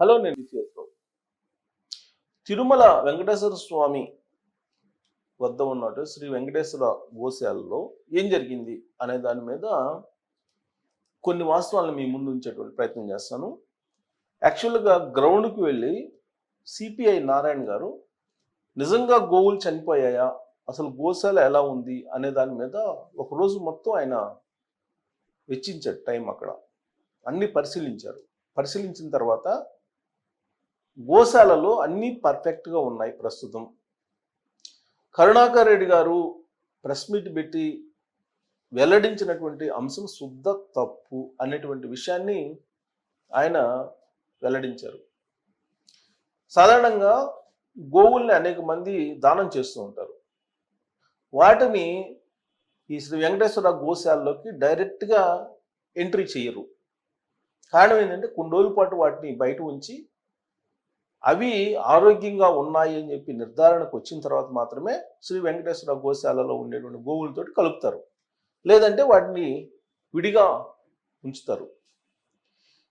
Hello నేను విజయతో తిరుమల వెంకటేశ్వర స్వామి వద్ద ఉన్నట్టు శ్రీ వెంకటేశ్వర గోశాలలో ఏం జరిగింది అనే దాని మీద కొన్ని వాస్తవాలను మీ ముందు ఉంచేటువంటి ప్రయత్నం చేస్తాను. యాక్చువల్గా గ్రౌండ్కి వెళ్ళి సిపిఐ నారాయణ గారు నిజంగా గోవులు చనిపోయాయా? అసలు గోశాల ఎలా ఉంది? అనే దాని మీద ఒకరోజు మొత్తం ఆయన వెచ్చించాడు టైం అక్కడ. అన్ని పరిశీలించారు. పరిశీలించిన తర్వాత గోశాలలో అన్నీ పర్ఫెక్ట్గా ఉన్నాయి ప్రస్తుతం. కరుణాకర్ రెడ్డి గారు ప్రెస్ మీట్ పెట్టి వెల్లడించినటువంటి అంశం శుద్ధ తప్పు అనేటువంటి విషయాన్ని ఆయన వెల్లడించారు. సాధారణంగా గోవుల్ని అనేక మంది దానం చేస్తూ ఉంటారు. వాటిని ఈ శ్రీ వెంకటేశ్వర గోశాలలోకి డైరెక్ట్గా ఎంట్రీ చేయరు. కారణం ఏంటంటే కొన్ని రోజుల పాటు వాటిని బయట ఉంచి అవి ఆరోగ్యంగా ఉన్నాయి అని చెప్పి నిర్ధారణకు వచ్చిన తర్వాత మాత్రమే శ్రీ వెంకటేశ్వర గోశాలలో ఉండేటువంటి గోవులతోటి కలుపుతారు. లేదంటే వాటిని విడిగా ఉంచుతారు.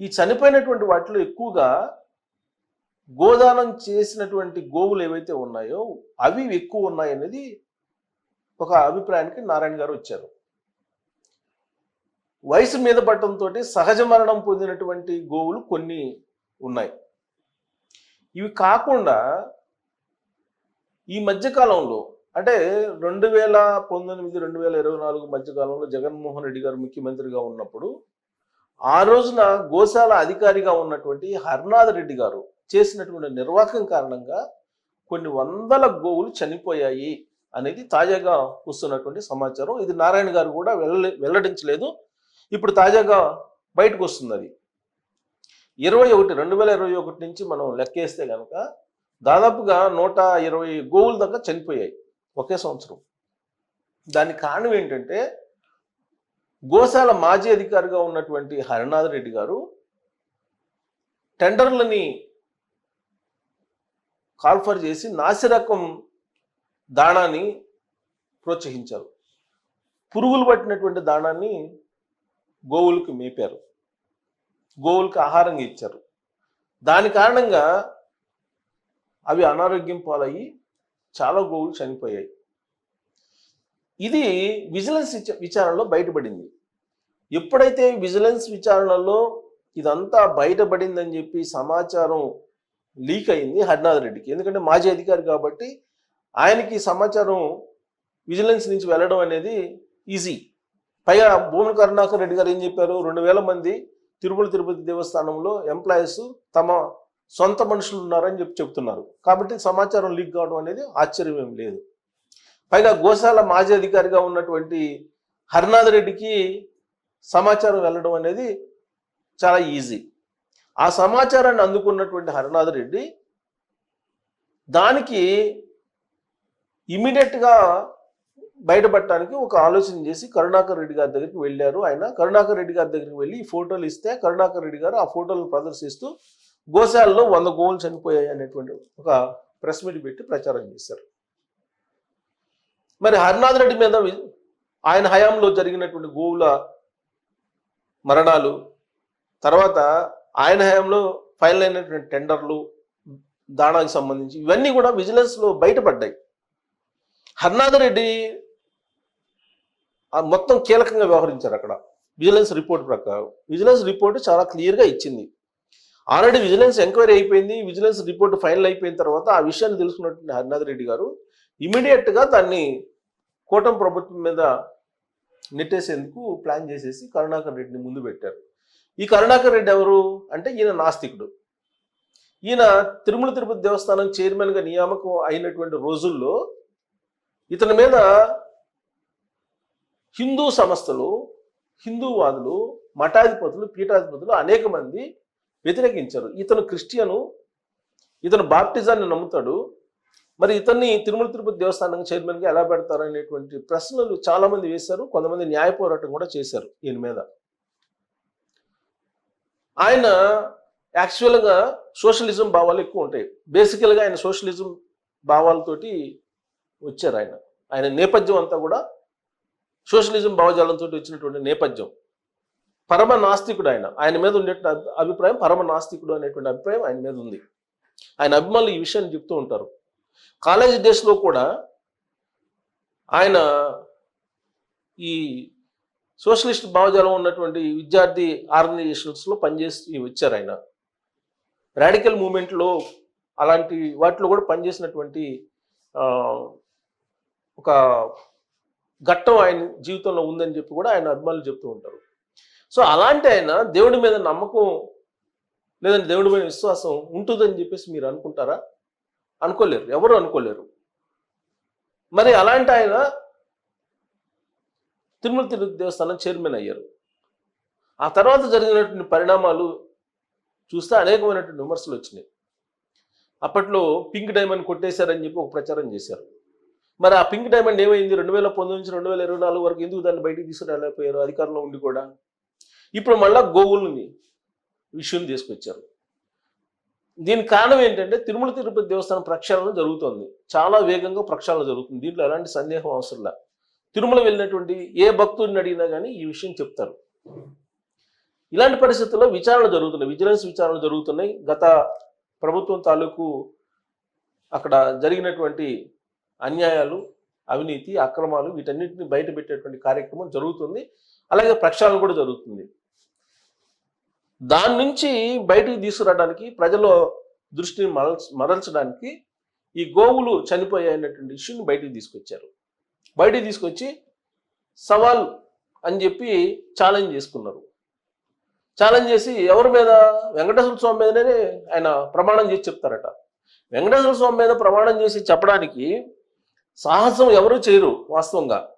ఈ చనిపోయినటువంటి వాటిలో ఎక్కువగా గోదానం చేసినటువంటి గోవులు ఏవైతే ఉన్నాయో అవి ఎక్కువ ఉన్నాయి అనేది ఒక అభిప్రాయానికి నారాయణ గారు వచ్చారు. వయసు మీద పట్టడంతో సహజ మరణం పొందినటువంటి గోవులు కొన్ని ఉన్నాయి. ఇవి కాకుండా ఈ మధ్యకాలంలో అంటే రెండు వేల పంతొమ్మిది రెండు వేల ఇరవై నాలుగు మధ్యకాలంలో జగన్మోహన్ రెడ్డి గారు ముఖ్యమంత్రిగా ఉన్నప్పుడు ఆ రోజున గోశాల అధికారిగా ఉన్నటువంటి హర్నాథ్ రెడ్డి గారు చేసినటువంటి నిర్వాహకం కారణంగా కొన్ని వందల గోవులు చనిపోయాయి అనేది తాజాగా వస్తున్నటువంటి సమాచారం. ఇది నారాయణ గారు కూడా వెళ్ళ వెల్లడించలేదు ఇప్పుడు తాజాగా బయటకు వస్తుంది అది. ఇరవై ఒకటి రెండు వేల ఇరవై ఒకటి నుంచి మనం లెక్కేస్తే కనుక దాదాపుగా నూట ఇరవై గోవుల దాకా చనిపోయాయి ఒకే సంవత్సరం. దానికి కారణం ఏంటంటే గోశాల మాజీ అధికారిగా ఉన్నటువంటి హరినాథ్ రెడ్డి గారు టెండర్లని కాల్ఫర్ చేసి నాసిరకం దాణాన్ని ప్రోత్సహించారు. పురుగులు పట్టినటువంటి దాణాన్ని గోవులకు మేపారు. గోవులకు ఆహారంగా ఇచ్చారు. దాని కారణంగా అవి అనారోగ్యం పాలయ్యి చాలా గోవులు చనిపోయాయి. ఇది విజిలెన్స్ విచ- విచారణలో బయటపడింది. ఎప్పుడైతే విజిలెన్స్ విచారణలో ఇదంతా బయటపడిందని చెప్పి సమాచారం లీక్ అయింది హరినాథ్ రెడ్డికి. ఎందుకంటే మాజీ అధికారి కాబట్టి ఆయనకి సమాచారం విజిలెన్స్ నుంచి వెళ్ళడం అనేది ఈజీ. పైగా భూమి కరుణాకర్ రెడ్డి గారు ఏం చెప్పారు? రెండు వేల మంది తిరుమల తిరుపతి దేవస్థానంలో ఎంప్లాయీస్ తమ సొంత మనుషులు ఉన్నారని చెప్పి చెప్తున్నారు. కాబట్టి సమాచారం లీక్ కావడం అనేది ఆశ్చర్యం ఏం లేదు. పైగా గోశాల మాజీ అధికారిగా ఉన్నటువంటి హరినాథ్ రెడ్డికి సమాచారం వెళ్ళడం అనేది చాలా ఈజీ. ఆ సమాచారాన్ని అందుకున్నటువంటి హరినాథ్ రెడ్డి దానికి ఇమీడియట్గా బయటపడటానికి ఒక ఆలోచన చేసి కరుణాకర్ రెడ్డి గారి దగ్గరికి వెళ్ళారు. ఆయన కరుణాకర్ రెడ్డి గారి దగ్గరికి వెళ్ళి ఈ ఫోటోలు ఇస్తే కరుణాకర్ రెడ్డి గారు ఆ ఫోటోలను ప్రదర్శిస్తూ గోశాలలో వంద గోవులు చనిపోయాయి అనేటువంటి ఒక ప్రెస్ మీట్ పెట్టి ప్రచారం చేశారు. మరి హరినాథ్ రెడ్డి మీద వి- ఆయన హయాంలో జరిగినటువంటి గోవుల మరణాలు తర్వాత ఆయన హయాంలో ఫైనల్ అయినటువంటి టెండర్లు దాణాకి సంబంధించి ఇవన్నీ కూడా విజిలెన్స్లో బయటపడ్డాయి. హర్నాథ్ రెడ్డి మొత్తం కీలకంగా వ్యవహరించారు అక్కడ. విజిలెన్స్ రిపోర్ట్ ప్రకారం. విజిలెన్స్ రిపోర్ట్ చాలా క్లియర్గా ఇచ్చింది. ఆల్రెడీ విజిలెన్స్ ఎంక్వైరీ అయిపోయింది. విజిలెన్స్ రిపోర్ట్ ఫైనల్ అయిపోయిన తర్వాత ఆ విషయాన్ని తెలుసుకున్నటువంటి హరినాథ్ రెడ్డి గారు ఇమీడియట్గా దాన్ని కూటమి ప్రభుత్వం మీద నెట్టేసేందుకు ప్లాన్ చేసేసి కరుణాకర్ రెడ్డిని ముందు పెట్టారు. ఈ కరుణాకర్ రెడ్డి ఎవరు? అంటే ఈయన నాస్తికుడు. ఈయన తిరుమల తిరుపతి దేవస్థానం చైర్మన్గా నియామకం అయినటువంటి రోజుల్లో ఇతని మీద హిందూ సంస్థలు హిందూవాదులు మఠాధిపతులు పీఠాధిపతులు అనేక మంది వ్యతిరేకించారు. ఇతను క్రిస్టియను ఇతను బాప్టిజాన్ని నమ్ముతాడు. మరి ఇతన్ని తిరుమల తిరుపతి దేవస్థానం చైర్మన్గా ఎలా పెడతారు అనేటువంటి ప్రశ్నలు చాలామంది వేశారు. కొంతమంది న్యాయ పోరాటం కూడా చేశారు ఈయన మీద. ఆయన యాక్చువల్గా సోషలిజం భావాలు ఎక్కువ ఉంటాయి. బేసికల్గా ఆయన సోషలిజం భావాలతోటి వచ్చారు ఆయన. ఆయన నేపథ్యం అంతా కూడా సోషలిజం భావజాలంతో వచ్చినటువంటి నేపథ్యం. పరమ నాస్తికుడు ఆయన. ఆయన మీద ఉండే అభిప్రాయం పరమ నాస్తికుడు అనేటువంటి అభిప్రాయం ఆయన మీద ఉంది. ఆయన అభిమానులు ఈ విషయాన్ని చెప్తూ ఉంటారు. కాలేజ్ డేస్లో కూడా ఆయన ఈ సోషలిస్ట్ భావజాలం ఉన్నటువంటి విద్యార్థి ఆర్గనైజేషన్స్లో పనిచేసి వచ్చారు ఆయన. రాడికల్ మూమెంట్లో అలాంటి వాటిలో కూడా పనిచేసినటువంటి ఒక ఘట్టం ఆయన జీవితంలో ఉందని చెప్పి కూడా ఆయన అభిమానులు చెప్తూ ఉంటారు. సో అలాంటి ఆయన దేవుడి మీద నమ్మకం లేదంటే దేవుడి మీద విశ్వాసం ఉంటుందని చెప్పేసి మీరు అనుకుంటారా? అనుకోలేరు. ఎవరు అనుకోలేరు? మరి అలాంటి ఆయన తిరుమల తిరుపతి దేవస్థానం చైర్మన్ అయ్యారు. ఆ తర్వాత జరిగినటువంటి పరిణామాలు చూస్తే అనేకమైనటువంటి విమర్శలు వచ్చినాయి. అప్పట్లో పింక్ డైమండ్ కొట్టేశారని చెప్పి ఒక ప్రచారం చేశారు. మరి ఆ పింక్ డైమండ్ ఏమైంది? రెండు వేల పంతొమ్మిది నుంచి రెండు వేల ఇరవై నాలుగు వరకు ఎందుకు దాన్ని బయటికి తీసుకురాలేకపోయారు? అధికారంలో ఉండి కూడా. ఇప్పుడు మళ్ళా గోవుల్ని విషయం తీసుకొచ్చారు. దీనికి కారణం ఏంటంటే తిరుమల తిరుపతి దేవస్థానం ప్రక్షాళన జరుగుతోంది. చాలా వేగంగా ప్రక్షాళన జరుగుతుంది. దీంట్లో ఎలాంటి సందేహం అవసరం లే. తిరుమల వెళ్ళినటువంటి ఏ భక్తుడిని అడిగినా కానీ ఈ విషయం చెప్తారు. ఇలాంటి పరిస్థితుల్లో విచారణ జరుగుతున్నాయి. విజిలెన్స్ విచారణ జరుగుతున్నాయి. గత ప్రభుత్వం తాలూకు అక్కడ జరిగినటువంటి అన్యాయాలు అవినీతి అక్రమాలు వీటన్నిటిని బయట పెట్టేటువంటి కార్యక్రమం జరుగుతుంది. అలాగే ప్రక్షాళన కూడా జరుగుతుంది. దాని నుంచి బయటికి తీసుకురావడానికి ప్రజల దృష్టిని మరల్చ మరల్చడానికి ఈ గోవులు చనిపోయాయన్నటువంటి ఇష్యూని బయటికి తీసుకొచ్చారు. బయటికి తీసుకొచ్చి సవాల్ అని చెప్పి ఛాలెంజ్ చేసుకున్నారు. ఛాలెంజ్ చేసి ఎవరి మీద? వెంకటేశ్వర స్వామి మీదనే ఆయన ప్రమాణం చేసి చెప్తారట. వెంకటేశ్వర స్వామి మీద ప్రమాణం చేసి చెప్పడానికి సాహసం ఎవరు చేయరు వాస్తవంగా.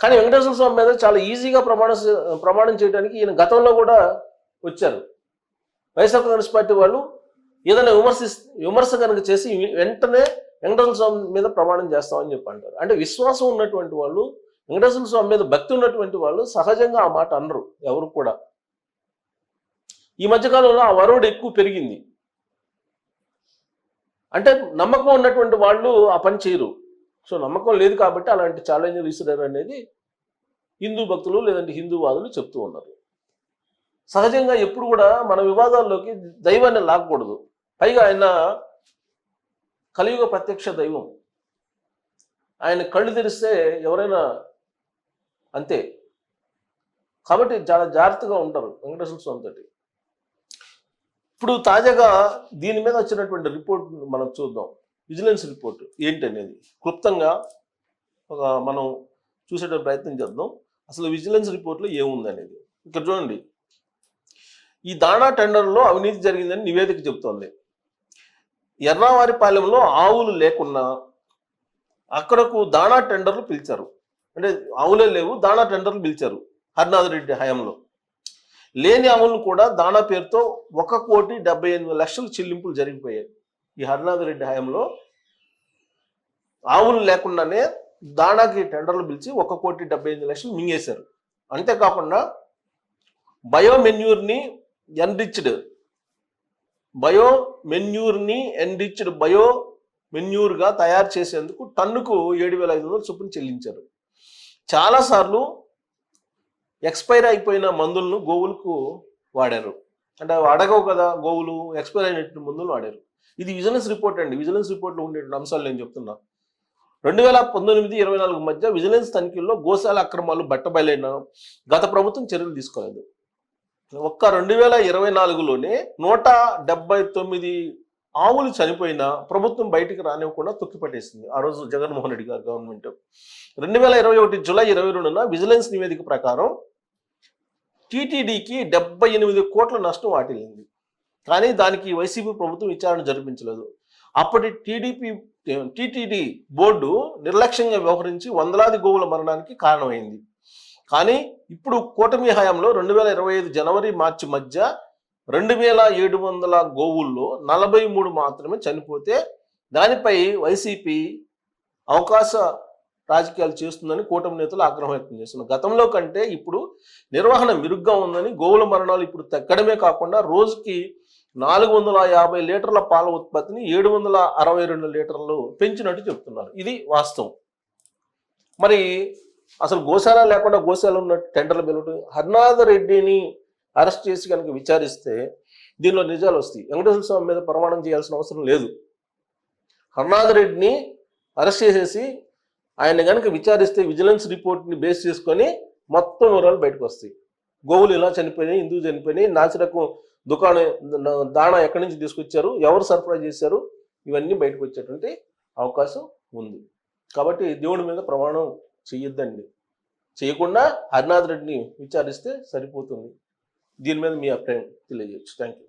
కానీ వెంకటేశ్వర స్వామి మీద చాలా ఈజీగా ప్రమాణం ప్రమాణం చేయడానికి ఈయన గతంలో కూడా వచ్చారు. వైఎస్ఆర్ కాంగ్రెస్ పార్టీ వాళ్ళు ఏదైనా విమర్శి విమర్శ కనుక చేసి వెంటనే వెంకటేశ్వర స్వామి మీద ప్రమాణం చేస్తామని చెప్పి అంటారు. అంటే విశ్వాసం ఉన్నటువంటి వాళ్ళు వెంకటేశ్వర స్వామి మీద భక్తి ఉన్నటువంటి వాళ్ళు సహజంగా ఆ మాట అనరు ఎవరు కూడా. ఈ మధ్యకాలంలో ఆ వరుడు ఎక్కువ పెరిగింది. అంటే నమ్మకం ఉన్నటువంటి వాళ్ళు ఆ పని చేయరు. సో నమ్మకం లేదు కాబట్టి అలాంటి ఛాలెంజ్లు ఇస్తున్నారు అనేది హిందూ భక్తులు లేదంటే హిందూవాదులు చెప్తూ ఉన్నారు. సహజంగా ఎప్పుడు కూడా మన వివాదాల్లోకి దైవాన్ని లాగకూడదు పైగా ఆయన కలియుగ ప్రత్యక్ష దైవం. ఆయన కళ్ళు తెరిస్తే ఎవరైనా అంతే. కాబట్టి చాలా జాగ్రత్తగా ఉంటారు వెంకటేశ్వర స్వామి తోటి. ఇప్పుడు తాజాగా దీని మీద వచ్చినటువంటి రిపోర్ట్ మనం చూద్దాం. విజిలెన్స్ రిపోర్ట్ ఏంటి అనేది క్లుప్తంగా ఒక మనం చూసేట ప్రయత్నం చేద్దాం. అసలు విజిలెన్స్ రిపోర్ట్లో ఏముంది అనేది ఇక్కడ చూడండి. ఈ దాణా టెండర్లో అవినీతి జరిగిందని నివేదిక చెబుతోంది. ఎర్రావారిపాలెంలో ఆవులు లేకున్నా అక్కడకు దాణా టెండర్లు పిలిచారు. అంటే ఆవులే లేవు దాణా టెండర్లు పిలిచారు హరినాథ్ రెడ్డి హయాంలో. లేని అమలు కూడా దాణా పేరుతో ఒక కోటి డెబ్బై ఎనిమిది లక్షలు చెల్లింపులు జరిగిపోయాయి. ఈ హరినాథ్ రెడ్డి హయాంలో ఆవులు లేకుండానే దాణాకి టెండర్లు పిలిచి ఒక కోటి డెబ్బై ఎనిమిది లక్షలు మింగేశారు. అంతేకాకుండా బయోమెన్యూర్ని ఎన్రిచ్డ్ బయో మెన్యూర్ని ఎన్రిచ్డ్ బయో మెన్యూర్గా తయారు చేసేందుకు టన్నుకు ఏడు వేల ఐదు వందలు చొప్పున చెల్లించారు. చాలాసార్లు ఎక్స్పైర్ అయిపోయిన మందులను గోవులకు వాడారు. అంటే అడగవు కదా గోవులు ఎక్స్పైర్ అయినట్టు మందులు వాడారు. ఇది విజిలెన్స్ రిపోర్ట్ అండి. విజిలెన్స్ రిపోర్ట్లో ఉండే అంశాలు నేను చెప్తున్నా. రెండు వేల పంతొమ్మిది ఇరవై నాలుగు మధ్య విజిలెన్స్ తనిఖీల్లో గోశాల అక్రమాలు బట్టబయలైన గత ప్రభుత్వం చర్యలు తీసుకోలేదు. ఒక్క రెండు వేల ఇరవై నాలుగులోనే నూట డెబ్బై తొమ్మిది ఆవులు చనిపోయినా ప్రభుత్వం బయటికి రానివ్వకుండా తొక్కిపట్టేసింది ఆ రోజు జగన్మోహన్ రెడ్డి గారు గవర్నమెంట్. రెండు వేల ఇరవై ఒకటి జూలై ఇరవై రెండున విజిలెన్స్ నివేదిక ప్రకారం టీటీడీకి డెబ్బై ఎనిమిది కోట్ల నష్టం వాటిల్లింది. కానీ దానికి వైసీపీ ప్రభుత్వం విచారణ జరిపించలేదు. అప్పటి టీడీపీ టీటీడీ బోర్డు నిర్లక్ష్యంగా వ్యవహరించి వందలాది గోవుల మరణానికి కారణమైంది. కానీ ఇప్పుడు కూటమి హయాంలో రెండు వేల ఇరవై ఐదు జనవరి మార్చి మధ్య రెండు వేల ఏడు వందల గోవుల్లో నలభై మూడు మాత్రమే చనిపోతే దానిపై వైసీపీ అవకాశ రాజకీయాలు చేస్తుందని కూటమి నేతలు ఆగ్రహం వ్యక్తం చేస్తున్నారు. గతంలో కంటే ఇప్పుడు నిర్వహణ మెరుగ్గా ఉందని గోవుల మరణాలు ఇప్పుడు తగ్గడమే కాకుండా రోజుకి నాలుగు వందల యాభై లీటర్ల పాల ఉత్పత్తిని ఏడు వందల అరవై రెండు లీటర్లు పెంచినట్టు చెప్తున్నారు. ఇది వాస్తవం. మరి అసలు గోశాల లేకుండా గోశాల ఉన్న టెండర్లు పిలవటం హర్నాథ రెడ్డిని అరెస్ట్ చేసి కనుక విచారిస్తే దీనిలో నిజాలు వస్తాయి. వెంకటేశ్వర స్వామి మీద ప్రమాణం చేయాల్సిన అవసరం లేదు. హర్నాథ రెడ్డిని అరెస్ట్ చేసేసి ఆయన కనుక విచారిస్తే విజిలెన్స్ రిపోర్ట్ని బేస్ చేసుకొని మొత్తం వివరాలు బయటకు వస్తాయి. గోవులు ఇలా చనిపోయినాయి ఎందుకు చనిపోయినాయి నాసిరకం దుకాణం దాణా ఎక్కడి నుంచి తీసుకొచ్చారు ఎవరు సరఫరా చేశారు ఇవన్నీ బయటకు వచ్చేటువంటి అవకాశం ఉంది. కాబట్టి దేవుడి మీద ప్రమాణం చెయ్యొద్దండి. చేయకుండా హరినాథ్ రెడ్డిని విచారిస్తే సరిపోతుంది. దీని మీద మీ అభిప్రాయం తెలియజేయచ్చు. Thank you